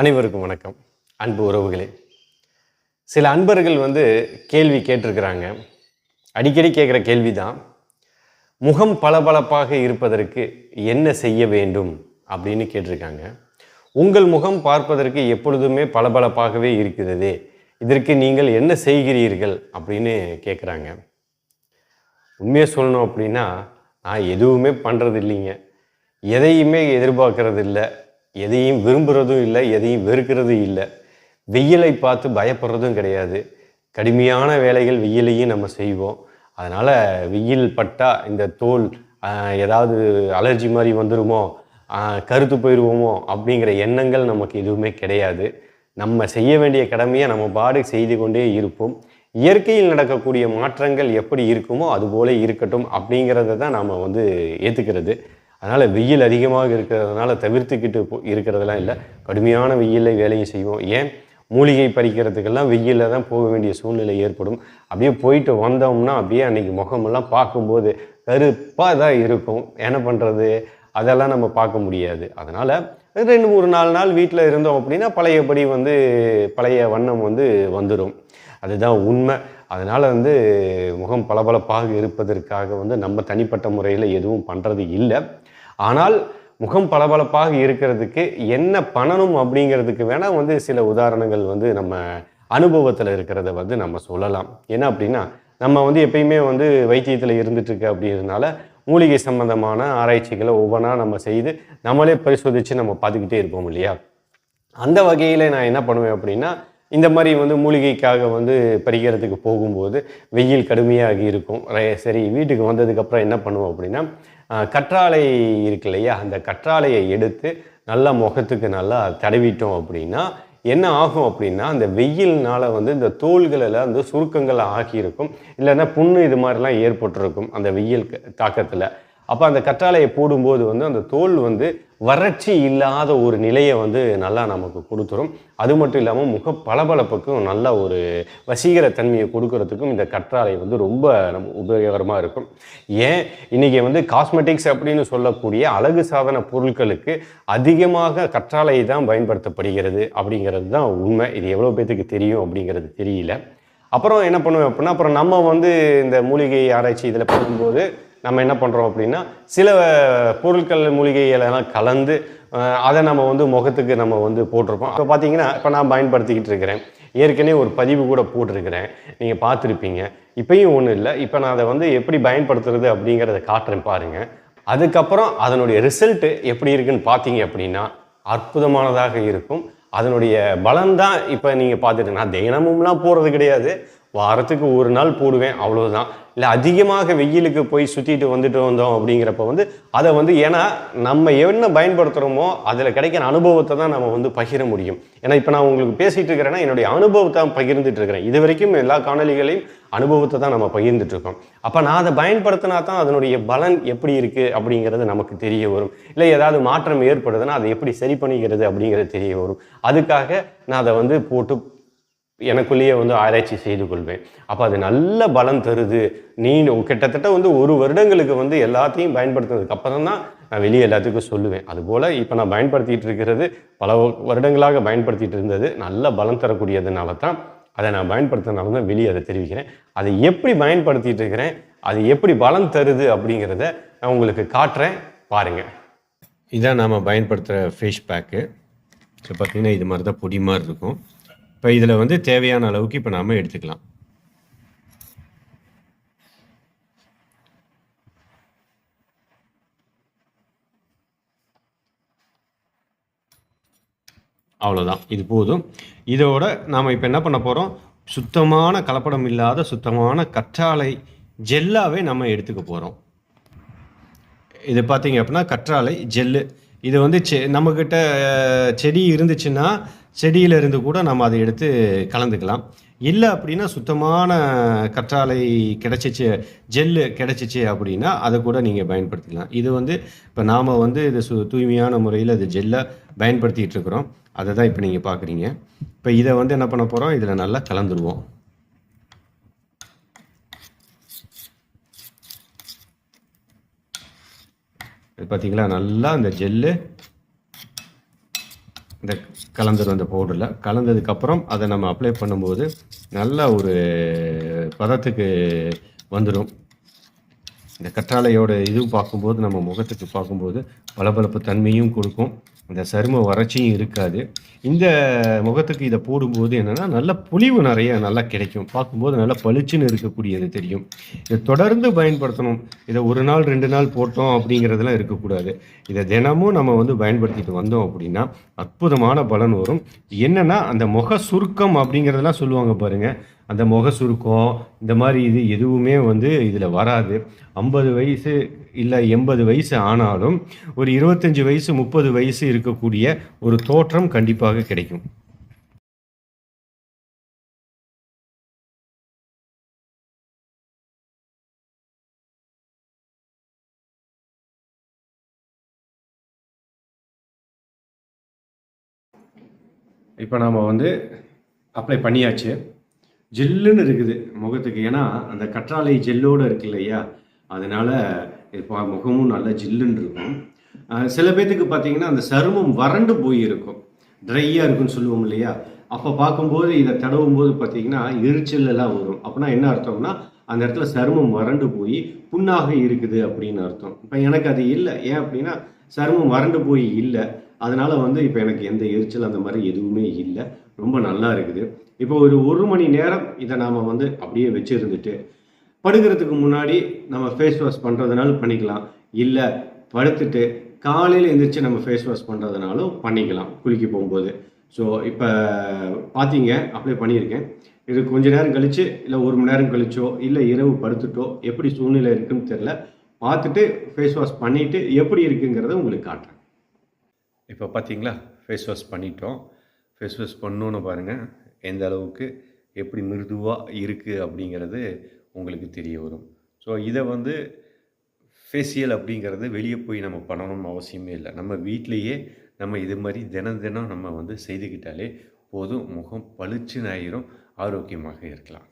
அனைவருக்கும் வணக்கம். அன்பு உறவுகளே. சில அன்பர்கள் வந்து கேள்வி கேட்டிருக்கிறாங்க. அடிக்கடி கேட்குற கேள்வி தான் முகம் பளபளப்பாக இருப்பதற்கு என்ன செய்ய வேண்டும் அப்படின்னு கேட்டிருக்காங்க. உங்கள் முகம் பார்ப்பதற்கு எப்பொழுதுமே பளபளப்பாகவே இருக்கிறதே. இதற்கு நீங்கள் என்ன செய்கிறீர்கள் அப்படின்னு கேட்குறாங்க. உண்மையை சொல்லணும் அப்படின்னா நான் எதுவுமே பண்ணுறது இல்லைங்க எதையுமே எதிர்பார்க்கறது இல்லை எதையும் விரும்புகிறதும் இல்லை எதையும் வெறுக்கிறதும் இல்லை. வெயிலை பார்த்து பயப்படுறதும் கிடையாது. கடுமையான வேலைகள் வெயிலையும் நம்ம செய்வோம். அதனால் வெயில் பட்டா இந்த தோல் ஏதாவது அலர்ஜி மாதிரி வந்துடுமோ கருத்து போயிடுவோமோ அப்படிங்கிற எண்ணங்கள் நமக்கு எதுவுமே கிடையாது. நம்ம செய்ய வேண்டிய கடமையை நம்ம பாடு செய்து கொண்டே இருப்போம். இயற்கையில் நடக்கக்கூடிய மாற்றங்கள் எப்படி இருக்குமோ அதுபோல இருக்கட்டும் அப்படிங்கிறத தான் நாம் வந்து ஏற்றுக்கிறது அதனால் வெயில் அதிகமாக இருக்கிறதுனால தவிர்த்துக்கிட்டு இருக்கிறதெல்லாம் இல்லை. கடுமையான வெயிலில் வேலையும் செய்வோம். ஏன்? மூலிகை பறிக்கிறதுக்கெல்லாம் வெயிலில் தான் போக வேண்டிய சூழ்நிலை ஏற்படும். அப்படியே போயிட்டு வந்தோம்னா அப்படியே அன்னைக்கு முகமெல்லாம் பார்க்கும்போது கருப்பாக தான் இருக்கும். என்ன பண்ணுறது அதெல்லாம் நம்ம பார்க்க முடியாது. அதனால் ரெண்டு மூணு நாலு நாள் வீட்டில் இருந்தோம் அப்படின்னா பழையபடி வந்து பழைய வண்ணம் வந்து வந்துடும் அதுதான் உண்மை. அதனால் வந்து முகம் பளபளப்பாக இருப்பதற்காக வந்து நம்ம தனிப்பட்ட முறையில் எதுவும் பண்ணுறது இல்லை. ஆனால் முகம் பளபளப்பாக இருக்கிறதுக்கு என்ன பண்ணணும் அப்படிங்கிறதுக்கு வேணால் வந்து சில உதாரணங்கள் வந்து நம்ம அனுபவத்தில் இருக்கிறத வந்து நம்ம சொல்லலாம். என்ன அப்படின்னா நம்ம வந்து எப்பயுமே வந்து வைத்தியத்தில் இருந்துட்டுருக்கு அப்படிங்கிறதுனால அப்படின்றதுனால மூலிகை சம்பந்தமான ஆராய்ச்சிகளை ஒவ்வொன்றா நம்ம செய்து நம்மளே பரிசோதித்து நம்ம பார்த்துக்கிட்டே இருப்போம் இல்லையா? அந்த வகையில் நான் என்ன பண்ணுவேன் அப்படின்னா இந்த மாதிரி வந்து மூலிகைக்காக வந்து பறிக்கிறதுக்கு போகும்போது வெயில் கடுமையாக இருக்கும். சரி வீட்டுக்கு வந்ததுக்கப்புறம் என்ன பண்ணுவோம் அப்படின்னா கற்றாழை இருக்கு இல்லையா? அந்த கற்றாழையை எடுத்து நல்லா முகத்துக்கு நல்லா தடவிட்டோம் அப்படின்னா என்ன ஆகும் அப்படின்னா அந்த வெயில்னால வந்து இந்த தோள்களில் வந்து சுருக்கங்கள் ஆகியிருக்கும். இல்லைன்னா புண்ணு இது மாதிரிலாம் ஏற்பட்டிருக்கும் அந்த வெயில் தாக்கத்தில். அப்போ அந்த கற்றாழையை போடும்போது வந்து அந்த தோல் வந்து வறட்சி இல்லாத ஒரு நிலையை வந்து நல்லா நமக்கு கொடுத்துரும். அது மட்டும் இல்லாமல் முக பளபளப்புக்கும் நல்ல ஒரு வசீகர தன்மையை கொடுக்கறதுக்கும் இந்த கற்றாழை வந்து ரொம்ப நம்ம உபயோகரமாக இருக்கும். ஏன்? இன்றைக்கி வந்து காஸ்மெட்டிக்ஸ் அப்படின்னு சொல்லக்கூடிய அழகு சாதன பொருட்களுக்கு அதிகமாக கற்றாழை தான் பயன்படுத்தப்படுகிறது அப்படிங்கிறது தான் உண்மை. இது எவ்வளோ பேர்த்துக்கு தெரியும் அப்படிங்கிறது தெரியல. அப்புறம் என்ன பண்ணுவேன் அப்படின்னா அப்புறம் நம்ம வந்து இந்த மூலிகை ஆராய்ச்சி இதில் பண்ணும்போது நம்ம என்ன பண்ணுறோம் அப்படின்னா சில பொருட்கள் மூலிகைகளெல்லாம் கலந்து அதை நம்ம வந்து முகத்துக்கு நம்ம வந்து போட்டிருப்போம். இப்போ பார்த்தீங்கன்னா இப்போ நான் பயன்படுத்திக்கிட்டு இருக்கிறேன். ஏற்கனவே ஒரு பதிவு கூட போட்டிருக்கிறேன். நீங்கள் பார்த்துருப்பீங்க. இப்பயும் ஒன்றும் இல்லை. இப்போ நான் அதை வந்து எப்படி பயன்படுத்துறது அப்படிங்கிறத காட்டுறேன் பாருங்கள் அதுக்கப்புறம் அதனுடைய ரிசல்ட்டு எப்படி இருக்குன்னு பார்த்தீங்க அப்படின்னா அற்புதமானதாக இருக்கும். அதனுடைய பலன் தான் இப்போ நீங்கள் பார்த்துட்டு நான் தினமும்லாம் போகிறது கிடையாது. வாரத்துக்கு ஒரு நாள் போடுவேன் அவ்வளோதான் இல்லை அதிகமாக வெயிலுக்கு போய் சுற்றிட்டு வந்துட்டு வந்தோம் அப்படிங்கிறப்ப வந்து அதை வந்து ஏன்னா நம்ம என்ன பயன்படுத்துகிறோமோ அதில் கிடைக்கிற அனுபவத்தை தான் நம்ம வந்து பகிர முடியும். ஏன்னா இப்போ நான் உங்களுக்கு பேசிகிட்டு இருக்கிறேன்னா என்னுடைய அனுபவத்தை தான் பகிர்ந்துட்டு இருக்கிறேன். இது வரைக்கும் எல்லா காணொலிகளையும் அனுபவத்தை தான் நம்ம பகிர்ந்துட்டு இருக்கோம். அப்போ நான் அதை பயன்படுத்தினா தான் அதனுடைய பலன் எப்படி இருக்குது அப்படிங்கிறது நமக்கு தெரிய வரும். இல்லை ஏதாவது மாற்றம் ஏற்படுதுன்னா அதை எப்படி சரி பண்ணிக்கிறது அப்படிங்கிறது தெரிய வரும். அதுக்காக நான் அதை வந்து போட்டு எனக்குள்ளேயே வந்து ஆராய்ச்சி செய்து கொள்வேன். அப்போ அது நல்ல பலம் தருது. நீ கிட்டத்தட்ட வந்து ஒரு வருடங்களுக்கு வந்து எல்லாத்தையும் பயன்படுத்துனதுக்கு அப்புறம் தான் நான் வெளியே எல்லாத்துக்கும் சொல்லுவேன். அதுபோல் இப்போ நான் பயன்படுத்திகிட்டு இருக்கிறது பல வருடங்களாக பயன்படுத்திகிட்டு இருந்தது நல்ல பலம் தரக்கூடியதுனால தான் அதை நான் பயன்படுத்துறதுனால தான் வெளியே அதை தெரிவிக்கிறேன். அதை எப்படி பயன்படுத்திகிட்டு இருக்கிறேன் அது எப்படி பலம் தருது அப்படிங்கிறத நான் உங்களுக்கு காட்டுறேன். பாருங்கள் இதான் நாம் பயன்படுத்துகிற ஃபேஸ் பேக்கு இப்போ பார்த்தீங்கன்னா இது மாதிரி தான் பொடி மாதிரி இருக்கும். இப்போ இதில் வந்து தேவையான அளவுக்கு இப்போ நாம் எடுத்துக்கலாம். அவ்வளோதான் இது போதும். இதோட நாம் இப்போ என்ன பண்ண போகிறோம் சுத்தமான கலப்படம் இல்லாத சுத்தமான கற்றாழை ஜெல்லாவே நம்ம எடுத்துக்க போகிறோம் இது பார்த்தீங்க அப்படின்னா கற்றாழை ஜெல்லு இது வந்து செ நம்மக்கிட்ட செடி இருந்துச்சுன்னா செடியில இருந்து கூட நம்ம அதை எடுத்து கலந்துக்கலாம். இல்லை அப்படின்னா சுத்தமான கற்றாழை கிடச்சிச்சு ஜெல்லு கிடச்சிச்சு அப்படின்னா அதை கூட நீங்கள் பயன்படுத்திக்கலாம். இது வந்து இப்போ நாம் வந்து இது சு தூய்மையான முறையில் இது ஜெல்லை பயன்படுத்திகிட்டு இருக்கிறோம். அதை தான் இப்போ நீங்கள் பார்க்குறீங்க இப்போ இதை வந்து என்ன பண்ண போகிறோம் இதில் நல்லா கலந்துருவோம். பார்த்தீங்களா நல்லா அந்த ஜெல்லு இந்த கலந்துடும் அந்த பவுடரில் கலந்ததுக்கப்புறம் அதை நம்ம அப்ளை பண்ணும்போது நல்ல ஒரு பதத்துக்கு வந்துடும் இந்த கற்றாழையோட இது பார்க்கும்போது நம்ம முகத்துக்கு பார்க்கும்போது பளபளப்பு தன்மையும் கொடுக்கும். இந்த சரும வறட்சியும் இருக்காது. இந்த முகத்துக்கு இதை போடும்போது என்னென்னா நல்ல பொலிவு நிறைய நல்லா கிடைக்கும். பார்க்கும்போது நல்லா பளிச்சுன்னு இருக்கக்கூடியது தெரியும். இதை தொடர்ந்து பயன்படுத்தணும். இதை ஒரு நாள் ரெண்டு நாள் போட்டோம் அப்படிங்கிறதெல்லாம் இருக்கக்கூடாது. இதை தினமும் நம்ம வந்து பயன்படுத்திட்டு வந்தோம் அப்படின்னா அற்புதமான பலன் வரும். என்னென்னா அந்த முக சுருக்கம் அப்படிங்கிறதெல்லாம் சொல்லுவாங்க பாருங்கள் அந்த முக சுருக்கம் இந்த மாதிரி இது எதுவுமே வந்து இதில் வராது. ஐம்பது வயசு இல்லை எண்பது வயசு ஆனாலும் ஒரு இருபத்தஞ்சி வயசு முப்பது வயசு இருக்கக்கூடிய ஒரு தோற்றம் கண்டிப்பாக கிடைக்கும். இப்போ நாம் வந்து அப்ளை பண்ணியாச்சு. ஜில்லுன்னு இருக்குது முகத்துக்கு. ஏன்னா அந்த கற்றாழை ஜெல்லோடு இருக்கு இல்லையா அதனால் இப்போ முகமும் நல்லா ஜில்லுன்னு இருக்கும். சில பேர்த்துக்கு பார்த்தீங்கன்னா அந்த சருமம் வறண்டு போய் இருக்கும் ட்ரையாக இருக்குன்னு சொல்லுவோம் இல்லையா? அப்போ பார்க்கும்போது இதை தடவும் போது பார்த்தீங்கன்னா எரிச்சல் எல்லாம் வரும். அப்படின்னா என்ன அர்த்தம்னா அந்த இடத்துல சருமம் வறண்டு போய் புண்ணாக இருக்குது அப்படின்னு அர்த்தம். இப்போ எனக்கு அது இல்லை. ஏன் அப்படின்னா சருமம் வறண்டு போய் இல்லை. அதனால் வந்து இப்போ எனக்கு எந்த எரிச்சல் அந்த மாதிரி எதுவுமே இல்லை. ரொம்ப நல்லா இருக்குது. இப்போ ஒரு ஒரு மணி நேரம் இதை நாம் வந்து அப்படியே வச்சிருந்துட்டு படுக்கிறதுக்கு முன்னாடி நம்ம ஃபேஸ் வாஷ் பண்ணுறதுனால பண்ணிக்கலாம். இல்லை படுத்துட்டு காலையில் எந்திரிச்சு நம்ம ஃபேஸ் வாஷ் பண்ணுறதுனாலும் பண்ணிக்கலாம். குளிக்க போகும்போது. ஸோ இப்போ பார்த்தீங்க அப்ளை பண்ணியிருக்கேன். இது கொஞ்ச நேரம் கழிச்சு இல்லை ஒரு மணி நேரம் கழிச்சோ இல்லை இரவு படுத்துட்டோ எப்படி சூழ்நிலை இருக்குன்னு தெரில பார்த்துட்டு ஃபேஸ் வாஷ் பண்ணிவிட்டு எப்படி இருக்குங்கிறத உங்களுக்கு காட்டுறேன். இப்போ பார்த்தீங்களா ஃபேஸ் வாஷ் பண்ணிட்டோம். ஃபேஸ் வாஷ் பண்ணோன்னு பாருங்கள் எந்த அளவுக்கு எப்படி மிருதுவாக இருக்குது அப்படிங்கிறது உங்களுக்கு தெரிய வரும். ஸோ இதை வந்து ஃபேஷியல் அப்படிங்கிறது வெளியே போய் நம்ம பண்ணணும்னு அவசியமே இல்லை. நம்ம வீட்டிலையே நம்ம இது மாதிரி தினம் தினம் நம்ம வந்து செய்துக்கிட்டாலே போதும் முகம் பளிச்சுன்னு ஆயிரும் ஆரோக்கியமாக இருக்கலாம்.